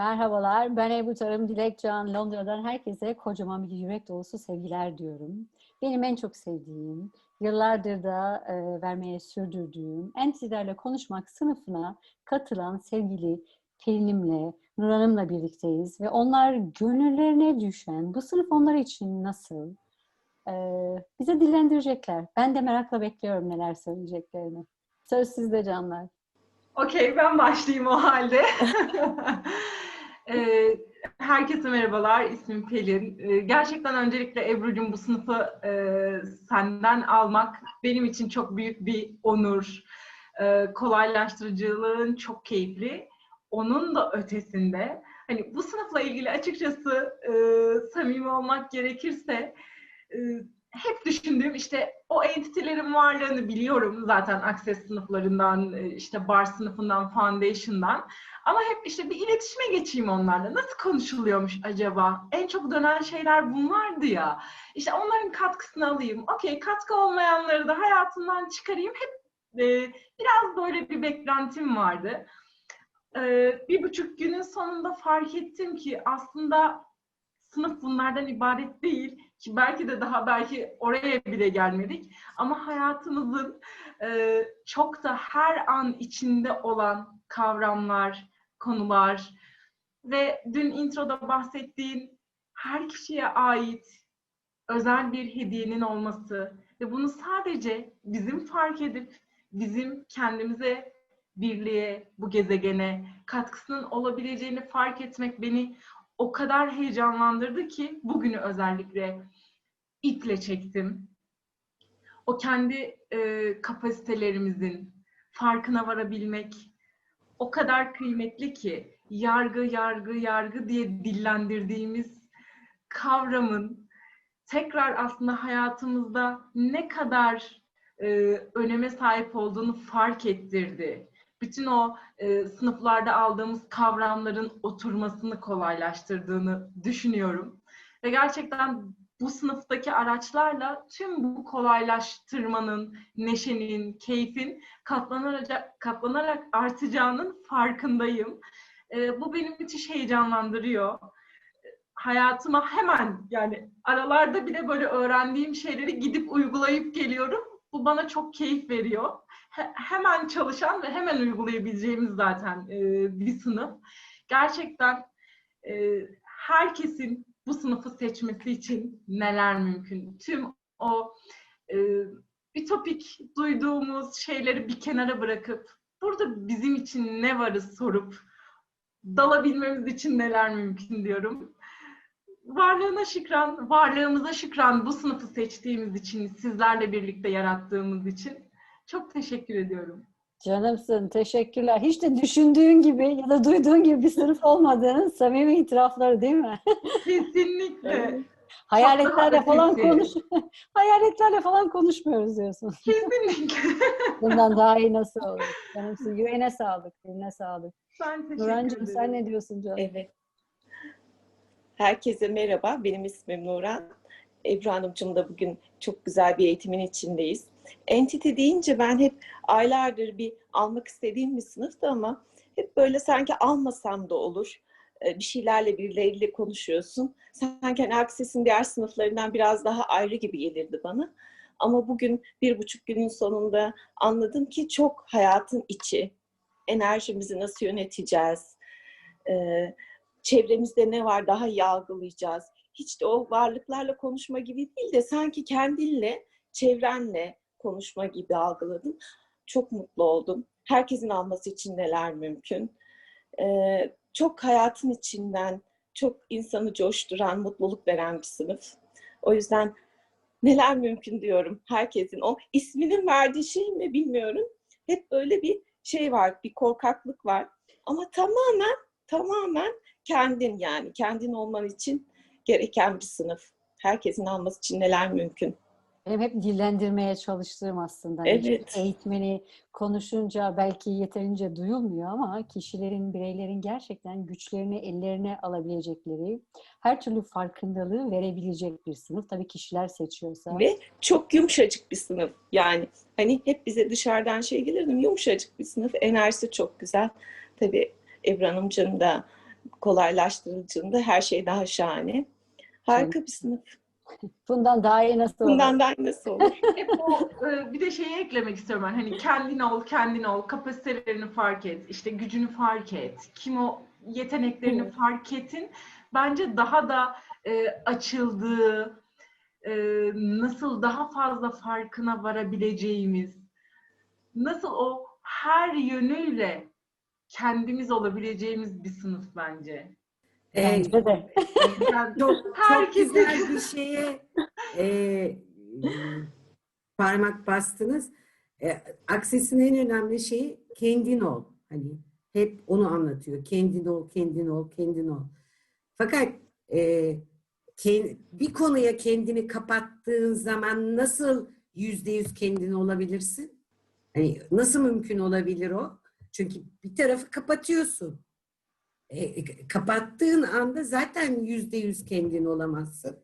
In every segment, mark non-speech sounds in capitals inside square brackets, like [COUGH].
Merhabalar, ben Ebru Tarım Dilekcan. Londra'dan herkese kocaman bir yürek dolusu sevgiler diyorum. Benim en çok sevdiğim, yıllardır da e, vermeye sürdürdüğüm, Entilerle Konuşmak sınıfına katılan sevgili Pelin'imle, Nur Hanım'la birlikteyiz. Ve onlar gönüllerine düşen, bu sınıf onlar için nasıl? E, bize dillendirecekler. Ben de merakla bekliyorum neler söyleyeceklerini. Söz sizde canlar. Okey, ben başlayayım o halde. [LAUGHS] Ee, herkese merhabalar, ismim Pelin. Ee, gerçekten öncelikle Ebru'cum bu sınıfı e, senden almak benim için çok büyük bir onur. Ee, kolaylaştırıcılığın çok keyifli. Onun da ötesinde, hani bu sınıfla ilgili açıkçası e, samimi olmak gerekirse, e, hep düşündüğüm işte o entitelerin varlığını biliyorum zaten Access sınıflarından, işte bar sınıfından, foundation'dan. Ama hep işte bir iletişime geçeyim onlarla. Nasıl konuşuluyormuş acaba? En çok dönen şeyler bunlardı ya. İşte onların katkısını alayım. Okey, katkı olmayanları da hayatımdan çıkarayım. Hep e, biraz böyle bir beklentim vardı. E, bir buçuk günün sonunda fark ettim ki aslında sınıf bunlardan ibaret değil ki belki de daha belki oraya bile gelmedik ama hayatımızın e, çok da her an içinde olan kavramlar, konular ve dün introda bahsettiğin her kişiye ait özel bir hediyenin olması ve bunu sadece bizim fark edip bizim kendimize, birliğe, bu gezegene katkısının olabileceğini fark etmek beni o kadar heyecanlandırdı ki bugünü özellikle iple çektim. O kendi e, kapasitelerimizin farkına varabilmek o kadar kıymetli ki yargı, yargı, yargı diye dillendirdiğimiz kavramın tekrar aslında hayatımızda ne kadar e, öneme sahip olduğunu fark ettirdi bütün o e, sınıflarda aldığımız kavramların oturmasını kolaylaştırdığını düşünüyorum. Ve gerçekten bu sınıftaki araçlarla tüm bu kolaylaştırmanın, neşenin, keyfin katlanarak, katlanarak artacağının farkındayım. E, bu beni müthiş heyecanlandırıyor. Hayatıma hemen yani aralarda bile böyle öğrendiğim şeyleri gidip uygulayıp geliyorum. Bu bana çok keyif veriyor hemen çalışan ve hemen uygulayabileceğimiz zaten e, bir sınıf. Gerçekten e, herkesin bu sınıfı seçmesi için neler mümkün? Tüm o e, ütopik duyduğumuz şeyleri bir kenara bırakıp burada bizim için ne varız sorup dalabilmemiz için neler mümkün diyorum. Varlığına şükran, varlığımıza şükran bu sınıfı seçtiğimiz için, sizlerle birlikte yarattığımız için çok teşekkür ediyorum. Canımsın, teşekkürler. Hiç de düşündüğün gibi ya da duyduğun gibi bir sınıf olmadığının samimi itirafları değil mi? Kesinlikle. Hayaletlerle falan konuş [LAUGHS] Hayaletlerle falan konuşmuyoruz diyorsun. Kesinlikle. [LAUGHS] Bundan daha iyi nasıl olur? Canımsın. Yüreğine sağlık, diline sağlık. Ben teşekkür Nurancığım ederim. sen ne diyorsun canım? Evet. Herkese merhaba. Benim ismim Nuran. Ebru Hanımcığım da bugün çok güzel bir eğitimin içindeyiz. Entity deyince ben hep aylardır bir almak istediğim bir sınıftı ama hep böyle sanki almasam da olur. Ee, bir şeylerle birileriyle konuşuyorsun. Sanki hani Akses'in diğer sınıflarından biraz daha ayrı gibi gelirdi bana. Ama bugün bir buçuk günün sonunda anladım ki çok hayatın içi. Enerjimizi nasıl yöneteceğiz? Ee, çevremizde ne var daha iyi algılayacağız. Hiç de o varlıklarla konuşma gibi değil de sanki kendinle, çevrenle, konuşma gibi algıladım. Çok mutlu oldum. Herkesin alması için neler mümkün. Ee, çok hayatın içinden, çok insanı coşturan, mutluluk veren bir sınıf. O yüzden neler mümkün diyorum herkesin. O isminin verdiği şey mi bilmiyorum. Hep böyle bir şey var, bir korkaklık var. Ama tamamen, tamamen kendin yani. Kendin olman için gereken bir sınıf. Herkesin alması için neler mümkün. Benim hep dillendirmeye çalıştığım aslında. Evet. Eğitmeni konuşunca belki yeterince duyulmuyor ama kişilerin, bireylerin gerçekten güçlerini ellerine alabilecekleri, her türlü farkındalığı verebilecek bir sınıf. Tabii kişiler seçiyorsa. Ve çok yumuşacık bir sınıf. Yani hani hep bize dışarıdan şey gelirdim yumuşacık bir sınıf. Enerjisi çok güzel. Tabii Ebru Hanımcığım da kolaylaştırıcında her şey daha şahane. Harika bir sınıf. Bundan daha iyi nasıl olur? Bundan daha nasıl olur? [LAUGHS] Hep o, e, bir de şeyi eklemek istiyorum ben. Hani kendin ol, kendin ol, kapasitelerini fark et, işte gücünü fark et, kim o yeteneklerini Hı. fark etin. Bence daha da e, açıldığı, e, nasıl daha fazla farkına varabileceğimiz, nasıl o her yönüyle kendimiz olabileceğimiz bir sınıf bence. Ee, Bence de. Yani [LAUGHS] çok, çok güzel bir [LAUGHS] şeye e, parmak bastınız. E, Akses'in en önemli şeyi kendin ol. Hani hep onu anlatıyor. Kendin ol, kendin ol, kendin ol. Fakat e, ken- bir konuya kendini kapattığın zaman nasıl yüzde yüz kendin olabilirsin? Hani nasıl mümkün olabilir o? Çünkü bir tarafı kapatıyorsun. E, kapattığın anda zaten yüzde yüz kendin olamazsın.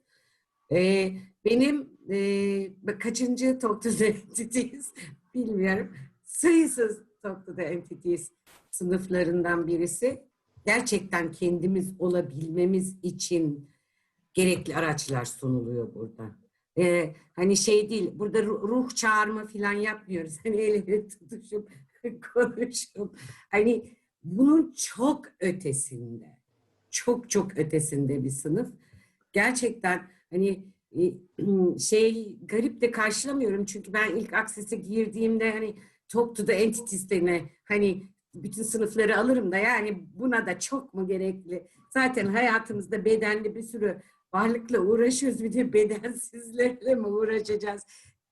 E, benim e, kaçıncı Talk Entities [LAUGHS] bilmiyorum. Sayısız Talk to Entities sınıflarından birisi. Gerçekten kendimiz olabilmemiz için gerekli araçlar sunuluyor burada. E, hani şey değil, burada ru- ruh çağırma falan yapmıyoruz. [LAUGHS] Hani el ele tutuşup [LAUGHS] konuşup. Hani bunun çok ötesinde, çok çok ötesinde bir sınıf. Gerçekten hani e, [CLEARS THROAT] şey garip de karşılamıyorum çünkü ben ilk Akses'e girdiğimde hani Talk to the Entities'lerine hani bütün sınıfları alırım da yani buna da çok mu gerekli? Zaten hayatımızda bedenli bir sürü varlıkla uğraşıyoruz bir de bedensizlerle mi uğraşacağız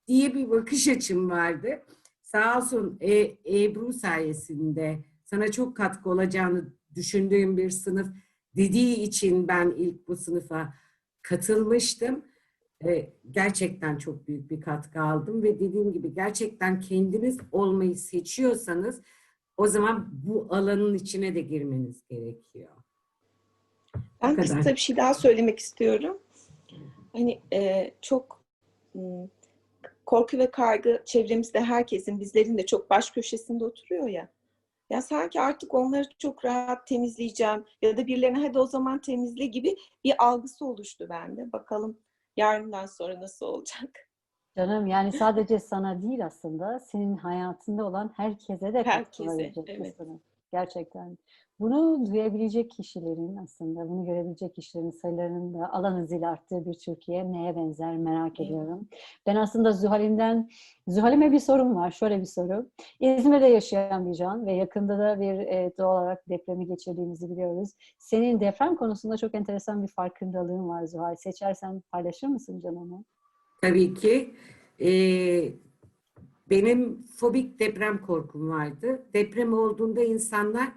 diye bir bakış açım vardı. Sağ olsun e, Ebru sayesinde sana çok katkı olacağını düşündüğüm bir sınıf dediği için ben ilk bu sınıfa katılmıştım. Ee, gerçekten çok büyük bir katkı aldım ve dediğim gibi gerçekten kendiniz olmayı seçiyorsanız o zaman bu alanın içine de girmeniz gerekiyor. Ben kısa bir şey daha söylemek istiyorum. Hani e, çok korku ve kaygı çevremizde herkesin, bizlerin de çok baş köşesinde oturuyor ya. Ya sanki artık onları çok rahat temizleyeceğim ya da birilerine hadi o zaman temizle gibi bir algısı oluştu bende. Bakalım yarından sonra nasıl olacak? Canım yani sadece sana değil aslında senin hayatında olan herkese de Herkese, evet. sınıf. Gerçekten. Bunu duyabilecek kişilerin aslında, bunu görebilecek kişilerin sayılarının da alan hızıyla arttığı bir Türkiye neye benzer merak Evet. ediyorum. Ben aslında Zuhal'imden, Zuhal'ime bir sorum var. Şöyle bir soru. İzmir'de yaşayan bir can ve yakında da bir e, doğal olarak depremi geçirdiğimizi biliyoruz. Senin deprem konusunda çok enteresan bir farkındalığın var Zuhal. Seçersen paylaşır mısın canımı? Tabii ki eee, benim fobik deprem korkum vardı. Deprem olduğunda insanlar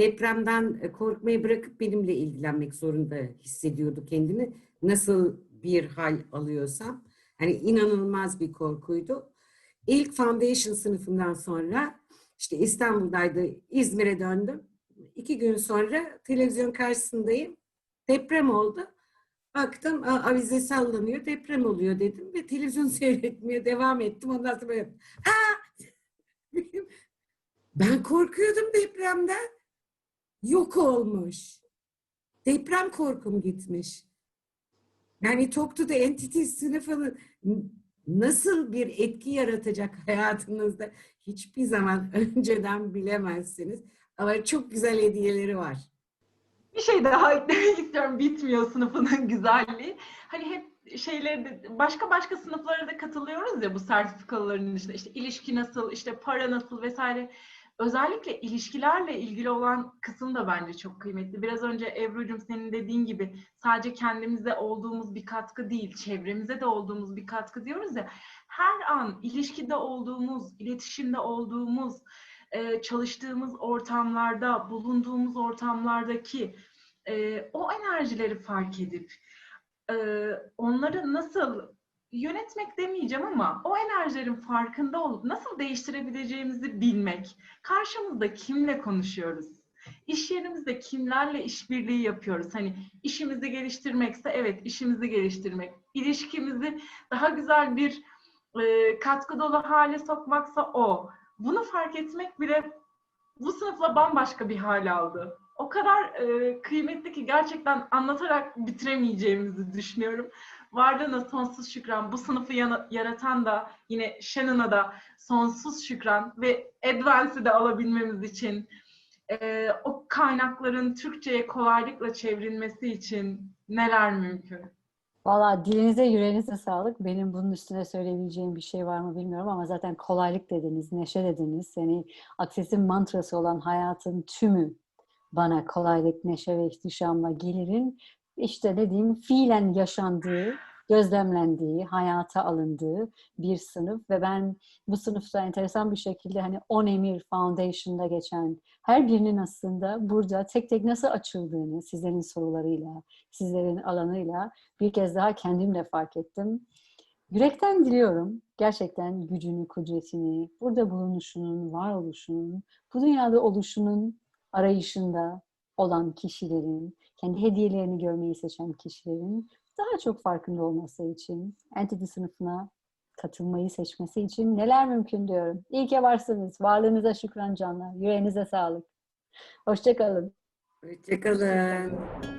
depremden e, korkmayı bırakıp benimle ilgilenmek zorunda hissediyordu kendini. Nasıl bir hal alıyorsam. Hani inanılmaz bir korkuydu. İlk foundation sınıfından sonra işte İstanbul'daydı, İzmir'e döndüm. İki gün sonra televizyon karşısındayım. Deprem oldu. Baktım "Aa, avize sallanıyor, deprem oluyor dedim ve televizyon [LAUGHS] seyretmeye devam ettim. Ondan sonra böyle, ha! [LAUGHS] Ben korkuyordum depremden. Yok olmuş. Deprem korkum gitmiş. Yani Talk to the n- nasıl bir etki yaratacak hayatınızda hiçbir zaman [LAUGHS] önceden bilemezsiniz. Ama çok güzel hediyeleri var. Bir şey daha [LAUGHS] eklemek istiyorum. Bitmiyor sınıfının [LAUGHS] güzelliği. Hani hep şeyleri başka başka sınıflara da katılıyoruz ya bu sertifikaların dışında. İşte ilişki nasıl, işte para nasıl vesaire. Özellikle ilişkilerle ilgili olan kısım da bence çok kıymetli. Biraz önce Ebru'cum senin dediğin gibi sadece kendimize olduğumuz bir katkı değil, çevremize de olduğumuz bir katkı diyoruz ya. Her an ilişkide olduğumuz, iletişimde olduğumuz, e, çalıştığımız ortamlarda, bulunduğumuz ortamlardaki e, o enerjileri fark edip e, onları nasıl yönetmek demeyeceğim ama o enerjilerin farkında olup nasıl değiştirebileceğimizi bilmek. Karşımızda kimle konuşuyoruz? İş yerimizde kimlerle işbirliği yapıyoruz? Hani işimizi geliştirmekse evet işimizi geliştirmek. İlişkimizi daha güzel bir e, katkı dolu hale sokmaksa o. Bunu fark etmek bile bu sınıfla bambaşka bir hal aldı. o kadar e, kıymetli ki gerçekten anlatarak bitiremeyeceğimizi düşünüyorum. Varlığına sonsuz şükran. Bu sınıfı yaratan da yine Shannon'a da sonsuz şükran ve Advance'i de alabilmemiz için e, o kaynakların Türkçe'ye kolaylıkla çevrilmesi için neler mümkün? Valla dilinize yüreğinize sağlık. Benim bunun üstüne söyleyebileceğim bir şey var mı bilmiyorum ama zaten kolaylık dediniz, neşe dediniz. Yani Akses'in mantrası olan hayatın tümü bana kolaylık, neşe ve ihtişamla gelirin. İşte ne diyeyim, fiilen yaşandığı, gözlemlendiği, hayata alındığı bir sınıf ve ben bu sınıfta enteresan bir şekilde hani On Emir Foundation'da geçen her birinin aslında burada tek tek nasıl açıldığını sizlerin sorularıyla, sizlerin alanıyla bir kez daha kendimle fark ettim. Yürekten diliyorum gerçekten gücünü, kudretini, burada bulunuşunun, varoluşunun, bu dünyada oluşunun arayışında olan kişilerin, kendi hediyelerini görmeyi seçen kişilerin daha çok farkında olması için, Entity sınıfına katılmayı seçmesi için neler mümkün diyorum. İyi ki varsınız. Varlığınıza şükran canlar. Yüreğinize sağlık. Hoşçakalın. Hoşçakalın.